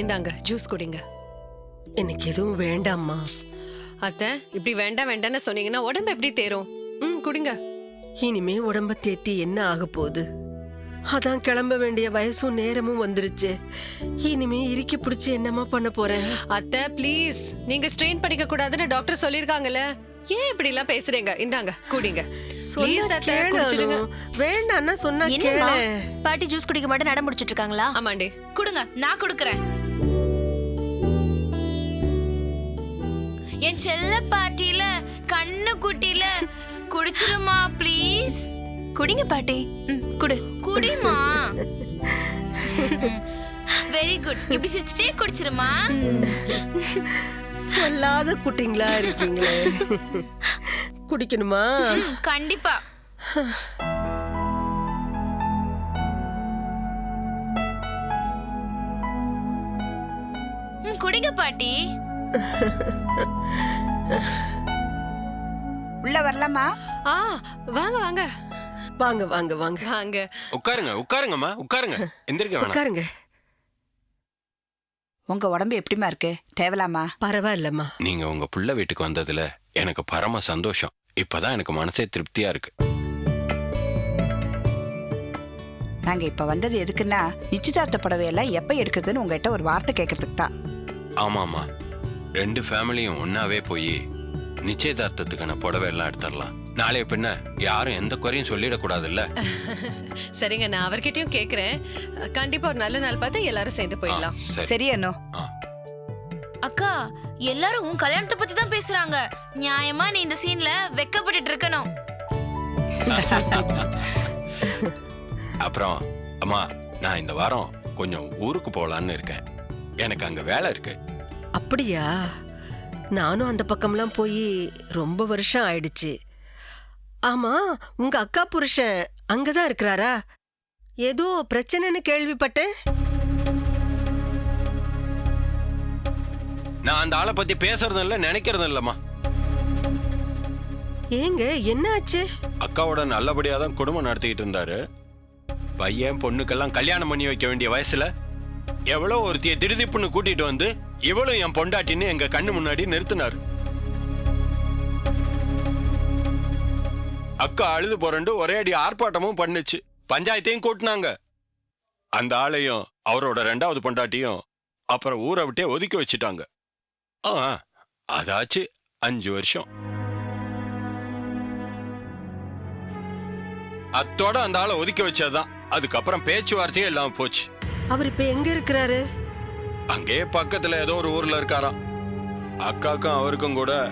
இந்தாங்க ஜூஸ் குடிங்க. எனக்கு எதுவும் வேண்டாம்மா. அத்த இப்படி வேண்டாம் வேண்டாம்னு சொன்னீங்கன்னா உடம்பு எப்படி தேரும்? ம் குடிங்க. இனிமே உடம்ப தேத்தி என்ன ஆக போகுது? அதான் கிளம்ப வேண்டிய வயசும் நேரமும் வந்துருச்சு. இனிமே இறுக்கி பிடிச்சு என்னம்மா பண்ண போறேன்? அத்த ப்ளீஸ் நீங்க ஸ்ட்ரெயின் பண்ணிக்க கூடாதுன்னு டாக்டர் சொல்லிருக்காங்கல்ல ஏன் இப்படி எல்லாம் பேசுறீங்க? இந்தாங்க குடிங்க. ப்ளீஸ் சொன்னா அத்த கேளு குடிச்சிடுங்க. அனு. வேண்டான்னா சொன்னா என்னம்மா? கேளு. பாட்டி ஜூஸ் குடிக்க மாட்டே நட முடிச்சிட்டு இருக்காங்களா? ஆமாண்டி. கொடுங்க நான் கொடுக்கறேன். என் செல்ல பாட்டியில கண்ணு குட்டியில. குடிச்சிருமா ப்ளீஸ் குடிங்க பாட்டி. ம், குடு. குடிமா வெரி குட் இப்படி சிரிச்சிட்டே குடிச்சிருமா? சொல்லாத குட்டிங்களா இருக்கீங்களே. குடிக்கணுமா? ம், கண்டிப்பா. ம், குடிங்க பாட்டி. உள்ள வரலாமா? ஆ வாங்க வாங்க. வாங்க வாங்க வாங்க. வாங்க. உட்காருங்க உட்காருங்கம்மா உட்காருங்க. எந்திரிக்க வேணாம். உட்காருங்க. உங்க உடம்பு எப்படிமா இருக்கு? தேவலாமா? பரவாயில்லம்மா. நீங்க உங்க புள்ள வீட்டுக்கு வந்ததுல எனக்கு பரம சந்தோஷம். இப்பதான் எனக்கு மனசே திருப்தியா இருக்கு. நாங்க இப்ப வந்தது எதுக்குன்னா நிச்சயதார்த்த புடவையெல்லாம் எப்ப எடுக்குதுன்னு உங்ககிட்ட ஒரு வார்த்தை கேட்கறதுக்கு தான் ஆமாமா ரெண்டு ஃபேமிலியும் ஒன்னாவே போய் நிச்சயதார்த்தத்துக்கான புடவை எல்லாம் எடுத்துடலாம் நாளைய பின்ன யாரும் எந்த குறையும் சொல்லிடக்கூடாதுல்ல? சரிங்க நான் அவர்கிட்டயும் கேக்குறேன். கண்டிப்பா ஒரு நல்ல நாள் பார்த்து எல்லாரும் சேர்ந்து போயிடலாம். சரி. ஆ. அக்கா எல்லாரும் உன் கல்யாணத்தை பத்தி தான் பேசுறாங்க. நியாயமா நீ இந்த சீன்ல வெக்கப்பட்டுட்டு இருக்கணும். அப்புறம் அம்மா நான் இந்த வாரம் கொஞ்சம் ஊருக்கு போலான்னு இருக்கேன். எனக்கு அங்க வேலை இருக்கு. அப்படியா? நானும் அந்த பக்கம்லாம் போய் ரொம்ப வருஷம் ஆயிடுச்சு. ஆமா உங்க அக்கா புருஷன் அங்கதான் இருக்கிறாரா? ஏதோ பிரச்சனைன்னு கேள்விப்பட்டேன். நான் அந்த ஆளை பத்தி பேசுறதும் இல்ல நினைக்கிறதும் இல்லம்மா ஏங்க என்ன ஆச்சு அக்காவோட நல்லபடியா தான் குடும்பம் நடத்திக்கிட்டு இருந்தாரு. பையன் பொண்ணுக்கெல்லாம் கல்யாணம் பண்ணி வைக்க வேண்டிய வயசுல எவ்வளோ ஒருத்திய திருதிப்புன்னு கூட்டிட்டு வந்து இவளும் என் பொண்டாட்டின்னு எங்க கண்ணு முன்னாடி நிறுத்தினாரு. அக்கா அழுது புரண்டு ஒரே அடி ஆர்ப்பாட்டமும் பண்ணுச்சு. பஞ்சாயத்தையும் கூட்டினாங்க. அந்த ஆளையும் அவரோட ரெண்டாவது பொண்டாட்டியும் அப்புறம் ஊரை விட்டே ஒதுக்கி வச்சிட்டாங்க. ஆ அதாச்சு அஞ்சு வருஷம். அத்தோட அந்த ஆளை ஒதுக்கி வச்சதுதான். அதுக்கப்புறம் பேச்சுவார்த்தையே இல்லாம போச்சு. அவர் இப்ப எங்க இருக்கிறாரு? அங்கேயே பக்கத்துல ஏதோ ஒரு ஊர்ல இருக்காராம். அக்காக்கும் அவருக்கும் கூட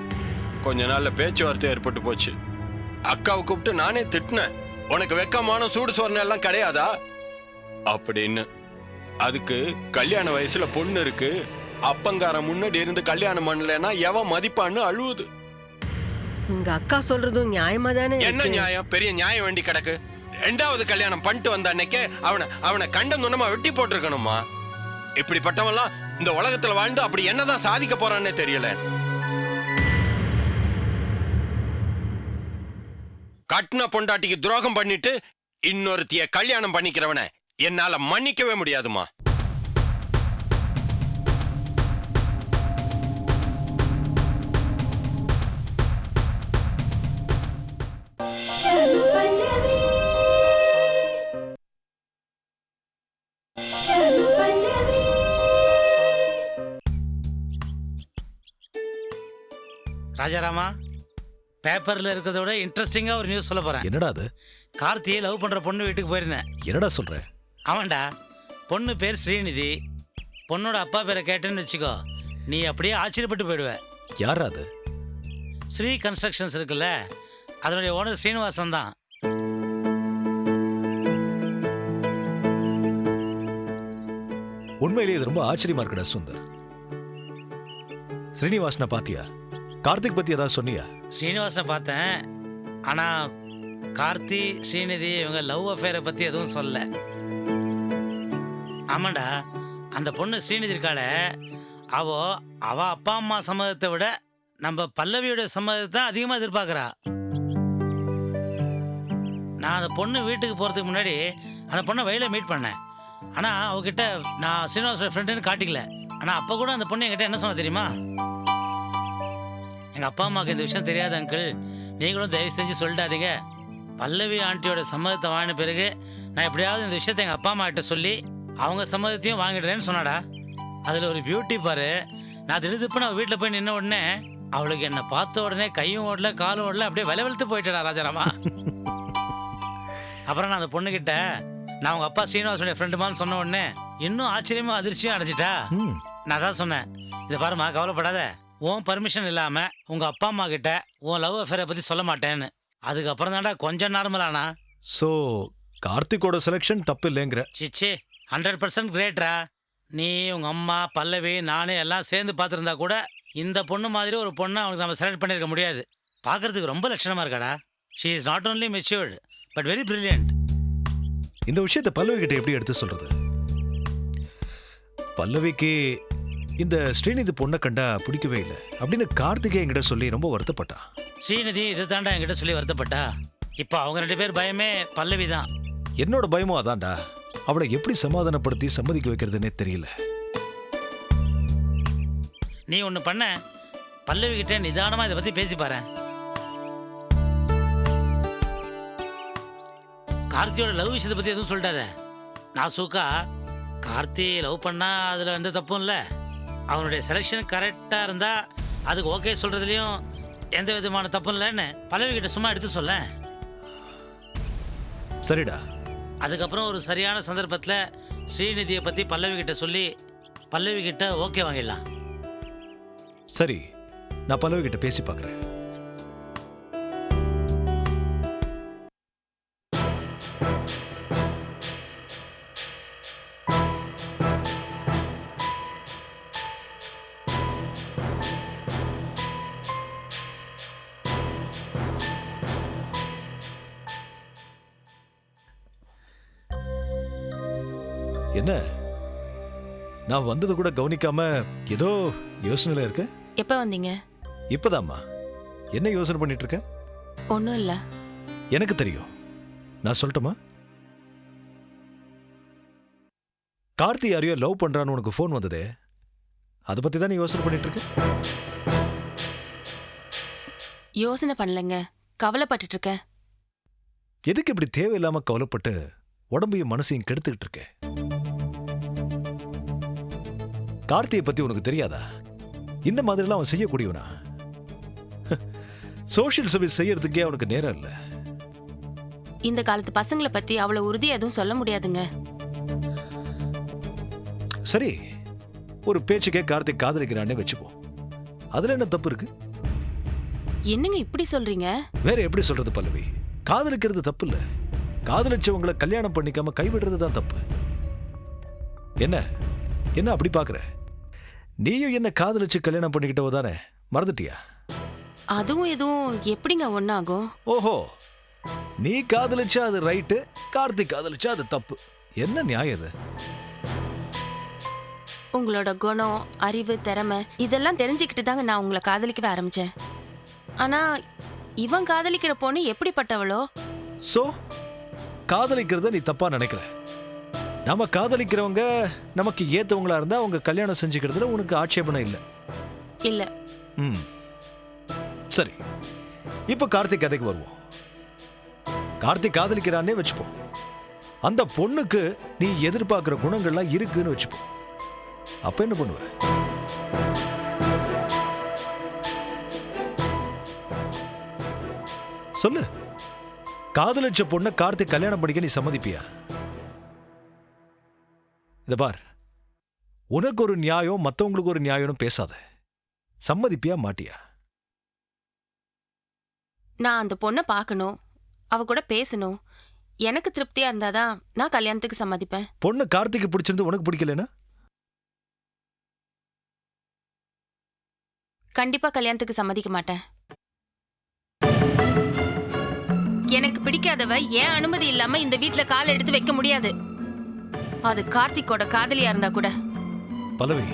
கொஞ்ச நாள்ல பேச்சுவார்த்தை ஏற்பட்டு போச்சு. அக்காவை கூப்பிட்டு நானே திட்டினேன். உனக்கு வெக்கமான சூடு சொரணை எல்லாம் கிடையாதா? அப்படின்னு. அதுக்கு கல்யாண வயசுல பொண்ணு இருக்கு. அப்பங்காரன் முன்னாடி இருந்து கல்யாணம் பண்ணலைன்னா எவன் மதிப்பான்னு அழுவுது. உங்க அக்கா சொல்றதும் நியாயமா தானே என்ன? நியாயம்? பெரிய நியாயம் வேண்டி கிடக்கு. ரெண்டாவது கல்யாணம் பண்ணிட்டு வந்த அன்னைக்கே அவனை அவனை கண்டம் துண்டமா வெட்டி போட்டிருக்கணுமா? இப்படிப்பட்டவெல்லாம் இந்த உலகத்துல வாழ்ந்து அப்படி என்னதான் சாதிக்க போறான்னே தெரியல. கட்டின பொண்டாட்டிக்கு துரோகம் பண்ணிட்டு இன்னொருத்திய கல்யாணம் பண்ணிக்கிறவனை என்னால மன்னிக்கவே முடியாதுமா? ராஜாராமா பேப்பர்ல இருக்கிறத விட இன்ட்ரெஸ்டிங்கா ஒரு நியூஸ் சொல்ல போறேன். என்னடா அது? கார்த்தியை லவ் பண்ற பொண்ணு வீட்டுக்கு போயிருந்தேன். என்னடா சொல்ற? ஆமாண்டா பொண்ணு பேர் ஸ்ரீநிதி பொண்ணோட அப்பா பேரை கேட்டேன்னு வச்சுக்கோ நீ அப்படியே ஆச்சரியப்பட்டு போயிடுவ. யாரா அது? ஸ்ரீ கன்ஸ்ட்ரக்ஷன்ஸ் இருக்குல்ல அதனுடைய ஓனர் ஸ்ரீனிவாசன் தான். உண்மையிலேயே இது ரொம்ப ஆச்சரியமா இருக்குடா சுந்தர். ஸ்ரீனிவாசனை பாத்தியா? கார்த்திக் பத்தி ஏதாவது சொன்னியா? ஸ்ரீனிவாசனை பார்த்தேன். ஆனா கார்த்தி ஸ்ரீநிதி இவங்க லவ் அஃபேரை பத்தி எதுவும் சொல்ல. ஆமாண்டா அந்த பொண்ணு ஸ்ரீநிதி இருக்காள அவ அவ அப்பா அம்மா சம்மதத்தை விட நம்ம பல்லவியோட சம்மதத்தை அதிகமாக எதிர்பார்க்குறா. நான் அந்த பொண்ணு வீட்டுக்கு போகிறதுக்கு முன்னாடி அந்த பொண்ணை வழியில் மீட் பண்ணேன். ஆனால் அவகிட்ட நான் ஸ்ரீனிவாசோட ஃப்ரெண்டுன்னு காட்டிக்கல. ஆனால் அப்போ கூட அந்த பொண்ணு என்கிட்ட என்ன சொன்ன தெரியுமா? எங்கள் அப்பா அம்மாவுக்கு இந்த விஷயம் தெரியாது அங்கிள் நீங்களும் தயவு செஞ்சு சொல்லிட்டாதீங்க பல்லவி ஆண்டியோட சம்மதத்தை வாங்கின பிறகு நான் எப்படியாவது இந்த விஷயத்தை எங்கள் அப்பா அம்மா கிட்ட சொல்லி அவங்க சம்மதத்தையும் வாங்கிடுறேன்னு சொன்னாடா. அதில் ஒரு பியூட்டி பாரு. நான் திடுதிப்பு நான் வீட்டில் போய் நின்ன உடனே அவளுக்கு என்னை பார்த்த உடனே கையும் ஓடல காலும் ஓடல அப்படியே விலை வெளுத்து போயிட்டடா ராஜாராமா. அப்புறம் நான் அந்த பொண்ணுகிட்ட நான் உங்க அப்பா ஸ்ரீனிவாசனுடைய ஃப்ரெண்டுமான்னு சொன்ன உடனே இன்னும் ஆச்சரியமா அதிர்ச்சியும் அடைஞ்சிட்டா. நான் தான் சொன்னேன். இதை பாருமா கவலைப்படாத. உன் பர்மிஷன் இல்லாம உங்க அப்பா அம்மா கிட்ட உன் லவ் அஃபேரை பத்தி சொல்ல மாட்டேன்னு. அதுக்கப்புறம் தான்டா கொஞ்சம் நார்மலானா ஸோ கார்த்திக்கோட செலெக்ஷன் தப்பு இல்லைங்கிற. சிச்சி ஹண்ட்ரட் பர்சன்ட் கிரேட்ரா நீ உங்க அம்மா பல்லவி நானே எல்லாம் சேர்ந்து பார்த்துருந்தா கூட இந்த பொண்ணு மாதிரி ஒரு பொண்ணை அவனுக்கு நம்ம செலக்ட் பண்ணியிருக்க முடியாது. பார்க்கறதுக்கு ரொம்ப லட்சணமா இருக்காடா. She is not only matured but very brilliant இந்த விஷயத்தை பல்லவி கிட்ட எப்படி எடுத்து சொல்றது? பல்லவிக்கு இந்த ஸ்ரீநிதி பொண்ணை கண்டா பிடிக்கவே இல்லை. அப்படின்னு கார்த்திகே என்கிட்ட சொல்லி ரொம்ப வருத்தப்பட்டான் ஸ்ரீநிதி இதை தாண்டா என்கிட்ட சொல்லி வருத்தப்பட்டா? இப்போ அவங்க ரெண்டு பேர் பயமே பல்லவி தான். என்னோட பயமும் அதான்டா. அவளை எப்படி சமாதானப்படுத்தி சம்மதிக்க வைக்கிறதுனே தெரியல. நீ ஒன்று பண்ண. பல்லவி கிட்ட நிதானமாக இதை பற்றி பேசி பாரு. கார்த்தியோட லவ் விஷயத்தை பற்றி எதுவும் சொல்லிட்டாத நான் சூக்கா கார்த்தி லவ் பண்ணா அதில் எந்த தப்பும் இல்லை. அவனுடைய செலெக்ஷன் கரெக்டாக இருந்தால் அதுக்கு ஓகே சொல்கிறதுலையும் எந்த விதமான தப்பும் இல்லைன்னு பல்லவி கிட்ட சும்மா எடுத்து சொல்ல. சரிடா. அதுக்கப்புறம் ஒரு சரியான சந்தர்ப்பத்தில் ஸ்ரீநிதியை பற்றி பல்லவி கிட்ட சொல்லி பல்லவி கிட்ட ஓகே வாங்கிடலாம். சரி நான் பல்லவி கிட்ட பேசி பார்க்குறேன். என்ன? நான் வந்தது கூட கவனிக்காம ஏதோ யோசனையில இருக்க? எப்போ வந்தீங்க? இப்பதாம்மா. என்ன யோசனை பண்ணிட்டு இருக்க ஒன்றும் இல்லை. எனக்கு தெரியும். நான் சொல்லட்டுமா? கார்த்தி யாரையோ லவ் பண்றான்னு உனக்கு ஃபோன் வந்ததே. அதை பத்தி தான் நீ யோசனை பண்ணிட்டு இருக்க யோசனை பண்ணலங்க. கவலைப்பட்டுட்டு இருக்கேன் எதுக்கு இப்படி தேவையில்லாம கவலைப்பட்டு உடம்பையும் மனசையும் கெடுத்துக்கிட்டு இருக்க கார்த்தியை பத்தி உனக்கு தெரியாதா? இந்த மாதிரிலாம் அவன் செய்யக்கூடியவனா? சோஷியல் சர்வீஸ் செய்யறதுக்கே அவனுக்கு நேரம் இல்லை. இந்த காலத்து பசங்களை பத்தி அவ்வளவு உறுதி எதுவும் சொல்ல முடியாதுங்க. சரி ஒரு பேச்சுக்கே கார்த்திக் காதலிக்கிறானே வச்சுப்போம் அதுல என்ன தப்பு இருக்கு? என்னங்க இப்படி சொல்றீங்க? வேற எப்படி சொல்றது பல்லவி? காதலிக்கிறது தப்பு இல்ல. காதலிச்சவங்களை கல்யாணம் பண்ணிக்காம கைவிடுறது தான் தப்பு. என்ன? என்ன அப்படி பாக்குற? நீயும் என்ன காதலிச்சு கல்யாணம் பண்ணிக்கிட்டவ தானே? மறந்துட்டியா? அதுவும் எதுவும் எப்படிங்க ஒன்னாகும்? ஓஹோ நீ காதலிச்சா அது ரைட்டு கார்த்திக் காதலிச்சா அது தப்பு. என்ன நியாயம் இது? உங்களோட குணம் அறிவு திறமை இதெல்லாம் தெரிஞ்சுக்கிட்டு தாங்க நான் உங்களை காதலிக்கவே ஆரம்பிச்சேன். ஆனா இவன் காதலிக்கிற பொண்ணு எப்படிப்பட்டவளோ? சோ காதலிக்கிறத நீ தப்பா நினைக்கிற. நம்ம காதலிக்கிறவங்க நமக்கு ஏத்தவங்களா இருந்தா அவங்க கல்யாணம் செஞ்சுக்கிறதுல உனக்கு ஆட்சேபணம் இல்லை. இல்ல. ம். சரி. இப்போ கார்த்திக் கதைக்கு வருவோம். கார்த்திக் காதலிக்கிறானே வச்சுப்போம். அந்த பொண்ணுக்கு நீ எதிர்பார்க்கிற குணங்கள்லாம் இருக்குன்னு வச்சுப்போம். அப்ப என்ன பண்ணுவ? சொல்லு. காதலிச்ச பொண்ணை கார்த்திக் கல்யாணம் பண்ணிக்க நீ சம்மதிப்பியா? இத பார். உனக்கு ஒரு நியாயம் மத்தவங்களுக்கு ஒரு நியாயம்னு பேசாத. சம்மதிப்பியா மாட்டியா? நான் அந்த பொண்ணை பார்க்கணும் அவ கூட பேசணும். எனக்கு திருப்தியா இருந்தாதான் நான் கல்யாணத்துக்கு சம்மதிப்பேன். பொண்ணு கார்த்திக்கு பிடிச்சிருந்து உனக்கு பிடிக்கலனா? கண்டிப்பா கல்யாணத்துக்கு சம்மதிக்க மாட்டேன். எனக்கு பிடிக்காதவ ஏன் அனுமதி இல்லாம இந்த வீட்ல கால் எடுத்து வைக்க முடியாது? அது கார்த்திக்கோட காதலியா இருந்தா கூட. பல்லவி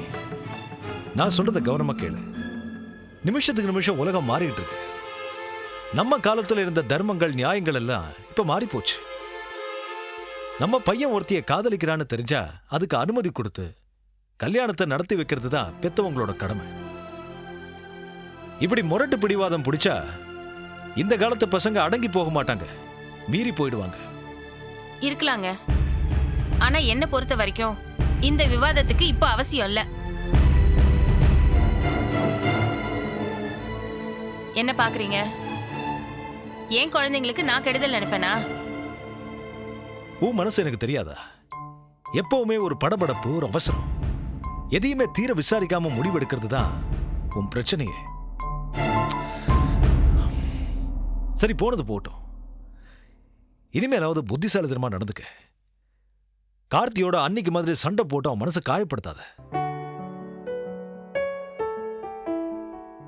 நான் சொல்றத கவனமா கேளு. நிமிஷத்துக்கு நிமிஷம் உலகம் மாறிட்டு இருக்கு. நம்ம காலத்துல இருந்த தர்மங்கள் நியாயங்கள் எல்லாம் இப்ப மாறி போச்சு. நம்ம பையன் ஒருத்திய காதலிக்கிறான்னு தெரிஞ்சா அதுக்கு அனுமதி கொடுத்து கல்யாணத்தை நடத்தி வைக்கிறது தான் பெத்தவங்களோட கடமை. இப்படி முரட்டு பிடிவாதம் பிடிச்சா இந்த காலத்து பசங்க அடங்கி போக மாட்டாங்க. மீறி போயிடுவாங்க. இருக்கலாங்க. ஆனா என்ன பொறுத்த வரைக்கும் இந்த விவாதத்துக்கு இப்ப அவசியம் இல்ல. என்ன பாக்குறீங்க? ஏன் குழந்தைங்களுக்கு நான் கெடுதல் நினைப்பேனா? உன் மனசு எனக்கு தெரியாதா? எப்பவுமே ஒரு படபடப்பு ஒரு அவசரம். எதையுமே தீர விசாரிக்காம முடிவெடுக்கிறது தான் உன் பிரச்சனையே. சரி போனது போகட்டும். இனிமேலாவது புத்திசாலித்தனமா நடந்துக்க. கார்த்தியோட அன்னைக்கு மாதிரி சண்டை போட்டு அவன் மனசை காயப்படுத்தாத.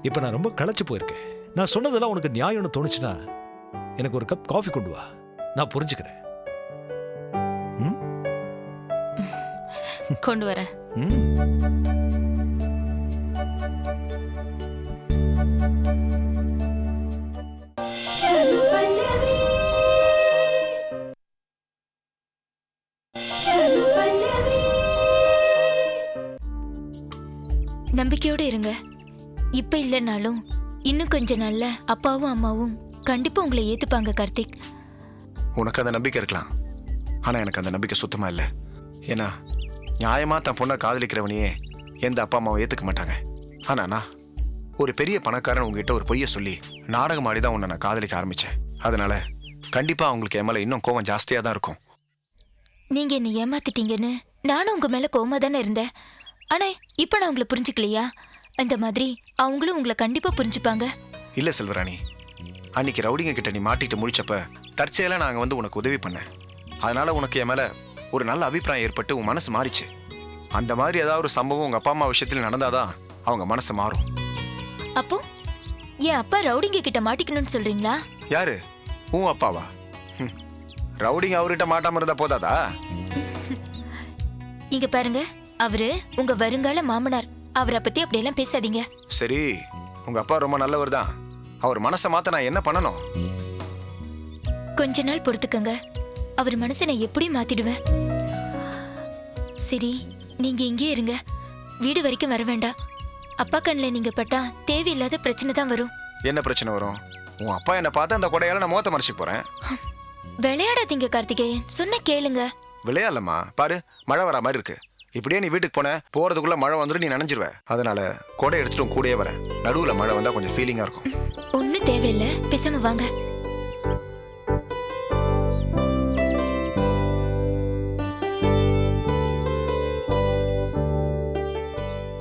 இப்ப நான் ரொம்ப களைச்சு போயிருக்கேன். நான் சொன்னதெல்லாம் உனக்கு நியாயம்னு தோணுச்சுன்னா எனக்கு ஒரு கப் காஃபி கொண்டு வா. நான் புரிஞ்சுக்கிறேன். கொண்டு வரேன். நம்பிக்கையோட இருங்க. இப்ப இல்லைனாலும் இன்னும் கொஞ்ச நாள்ல அப்பாவும் அம்மாவும் கண்டிப்பா உங்களை ஏத்துப்பாங்க கார்த்திக். உனக்கு அந்த நம்பிக்கை இருக்கலாம். ஆனா எனக்கு அந்த நம்பிக்கை சுத்தமா இல்லை. ஏன்னா நியாயமா தன் பொண்ணை காதலிக்கிறவனையே எந்த அப்பா அம்மாவும் ஏத்துக்க மாட்டாங்க. ஆனா நான் ஒரு பெரிய பணக்காரன் உங்ககிட்ட ஒரு பொய்யை சொல்லி நாடகம் ஆடி தான் உன்னை நான் காதலிக்க ஆரம்பிச்சேன். அதனால கண்டிப்பா அவங்களுக்கு என் மேல இன்னும் கோவம் ஜாஸ்தியா தான் இருக்கும். நீங்க என்ன ஏமாத்திட்டீங்கன்னு நானும் உங்க மேல கோவமா தானே இருந்தேன். ஆனா இப்ப நான் உங்களை புரிஞ்சுக்கலையா? அந்த மாதிரி அவங்களும் உங்களை கண்டிப்பா புரிஞ்சுப்பாங்க. இல்ல செல்வராணி அன்னைக்கு ரவுடிங்க கிட்ட நீ மாட்டிட்டு முடிச்சப்ப தற்செயலா நாங்க வந்து உனக்கு உதவி பண்ணேன். அதனால உனக்கு என் மேல ஒரு நல்ல அபிப்பிராயம் ஏற்பட்டு உன் மனசு மாறிச்சு. அந்த மாதிரி ஏதாவது ஒரு சம்பவம் உங்க அப்பா அம்மா விஷயத்துல நடந்தாதான் அவங்க மனசு மாறும். அப்போ என் அப்பா ரவுடிங்க கிட்ட மாட்டிக்கணும்னு சொல்றீங்களா? யாரு? உன் அப்பாவா. ரவுடிங்க அவர்கிட்ட மாட்டாம இருந்தா போதாதா? இங்க பாருங்க அவரு உங்க வருங்கால மாமனார். அவரை பத்தி அப்படியெல்லாம் பேசாதீங்க. சரி உங்க அப்பா ரொம்ப நல்லவர் தான். அவர் மனசை மாத்த நான் என்ன பண்ணணும்? கொஞ்ச நாள் பொறுத்துக்கங்க. அவர் மனசை நான் எப்படியும் மாத்திடுவேன்? சரி நீங்க இங்கே இருங்க. வீடு வரைக்கும் வர வேண்டாம். அப்பா கண்ணில் நீங்க பட்டா தேவையில்லாத பிரச்சனை தான் வரும். என்ன பிரச்சனை வரும்? உன் அப்பா என்ன பார்த்து அந்த கொடையால நான் முகத்தை மறைச்சு போறேன். விளையாடாதீங்க கார்த்திகேயன். சொன்ன கேளுங்க. விளையாடலம்மா. பாரு மழை வர மாதிரி இருக்கு. இப்படியே நீ வீட்டுக்கு போன போறதுக்குள்ள மழை வந்துட்டு நீ நனைஞ்சிருவ. அதனால கொடை எடுத்துட்டு உன் கூடயே வரேன் நடுவுல மழை வந்தா கொஞ்சம் ஃபீலிங்கா இருக்கும். ஒன்னும் தேவையில்ல. பேசாம வாங்க.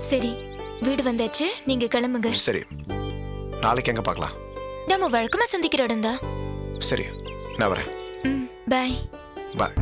சரி வீடு வந்தாச்சு. நீங்க கிளம்புங்க. சரி. நாளைக்கு எங்க பார்க்கலாம்? நம்ம வழக்கமா சந்திக்கிற இடம் தான் சரி நான் வரேன். பாய் பாய்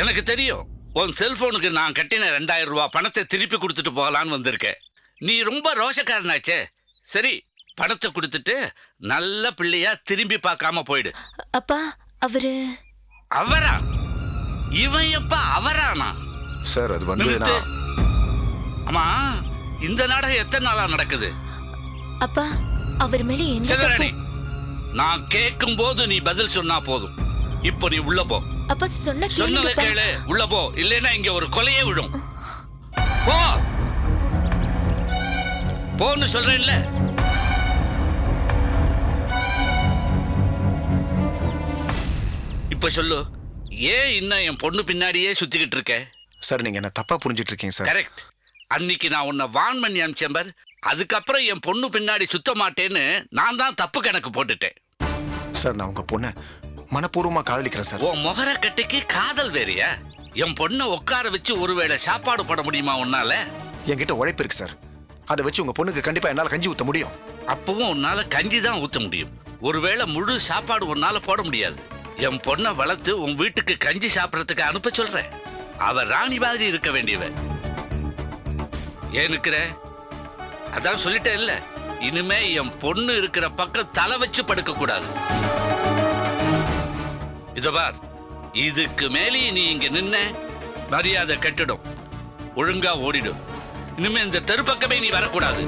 எனக்கு தெரியும். உன் செல்போனுக்கு நான் கட்டின ரெண்டாயிரம் ரூபாய் பணத்தை திருப்பி கொடுத்துட்டு போகலான்னு வந்திருக்கேன். நீ ரொம்ப ரோஷக்காரனாச்சே. சரி பணத்தை கொடுத்துட்டு நல்ல பிள்ளையா திரும்பி பார்க்காம போயிடு. அப்பா அவரு? அவரா? இவன் எப்ப அவரானா? சார் அது வந்து. நான் அம்மா இந்த நாடகம் எத்தனை நாளா நடக்குது? அப்பா அவர் மேல நான் கேட்கும் போது நீ பதில் சொன்னா போதும். இப்போ நீ உள்ள போ. அப்பா சொன்ன சொன்னதை கேளு. உள்ள போ. இல்லைன்னா இங்க ஒரு கொலையே விழும். போ. போன்னு சொல்றேன்ல. இப்ப சொல்லு. ஏன் இன்னும் என் பொண்ணு பின்னாடியே சுத்திக்கிட்டு இருக்க? சார் நீங்க என்ன தப்பா புரிஞ்சிட்டு இருக்கீங்க சார்? கரெக்ட் அன்னைக்கு நான் உன்னை வான் பண்ணி அனுப்பிச்சேன் பார். அதுக்கப்புறம் என் பொண்ணு பின்னாடி சுத்த மாட்டேன்னு நான் தான் தப்பு கணக்கு போட்டுட்டேன். சார் நான் உங்க பொண்ணை மனப்பூர்வமா காதலிக்கிறேன் சார். உன் முகர கட்டிக்கு காதல் வேறியா? என் பொண்ணை உட்கார வச்சு ஒருவேளை சாப்பாடு போட முடியுமா உன்னால? என்கிட்ட உழைப்பு இருக்கு சார். அதை வச்சு உங்க பொண்ணுக்கு கண்டிப்பா என்னால கஞ்சி ஊத்த முடியும். அப்பவும் உன்னால கஞ்சி தான் ஊத்த முடியும். ஒருவேளை முழு சாப்பாடு உன்னால போட முடியாது. என் பொண்ணை வளர்த்து உன் வீட்டுக்கு கஞ்சி சாப்பிடறதுக்கு அனுப்ப சொல்றேன். அவ ராணி மாதிரி இருக்க வேண்டியவ. ஏன் இருக்கிற அதான் சொல்லிட்டேன் இல்ல இனிமே என் பொண்ணு இருக்கிற பக்கம் தலை வச்சு படுக்க கூடாது. இத பார் இதுக்கு மேலே நீ இங்க நின்ன மரியாதை கெட்டுடும். ஒழுங்கா ஓடிடும். இனிமே இந்த தெரு பக்கமே நீ வரக்கூடாது.